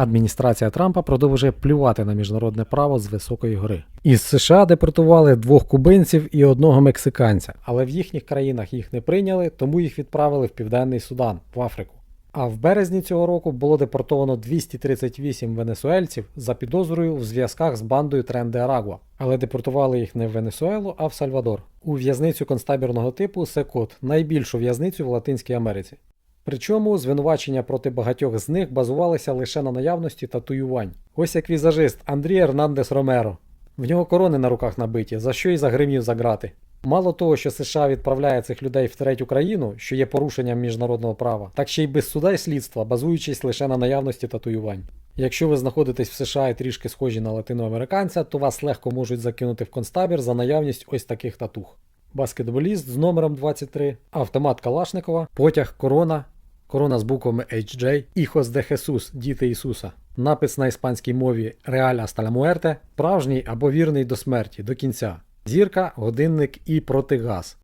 Адміністрація Трампа продовжує плювати на міжнародне право з високої гори. Із США депортували двох кубинців і одного мексиканця, але в їхніх країнах їх не прийняли, тому їх відправили в Південний Судан в Африку. А в березні цього року було депортовано 238 венесуельців за підозрою в зв'язках з бандою Трен де Арагуа. Але депортували їх не в Венесуелу, а в Сальвадор. У в'язницю концтабірного типу Секот, найбільшу в'язницю в Латинській Америці. Причому звинувачення проти багатьох з них базувалися лише на наявності татуювань. Ось як візажист Андрій Ернандес Ромеро. В нього корони на руках набиті, за що й загримів за грати. Мало того, що США відправляє цих людей в третю країну, що є порушенням міжнародного права, так ще й без суда й слідства, базуючись лише на наявності татуювань. Якщо ви знаходитесь в США і трішки схожі на латиноамериканця, то вас легко можуть закинути в концтабір за наявність ось таких татух. Баскетболіст з номером 23, автомат Калашникова, потяг Корона, корона з буквами HJ, Іхос де Хесус, Діти Ісуса. Напис на іспанській мові Реаль hasta la muerte, справжній або вірний до смерті, до кінця. Зірка, годинник і протигаз.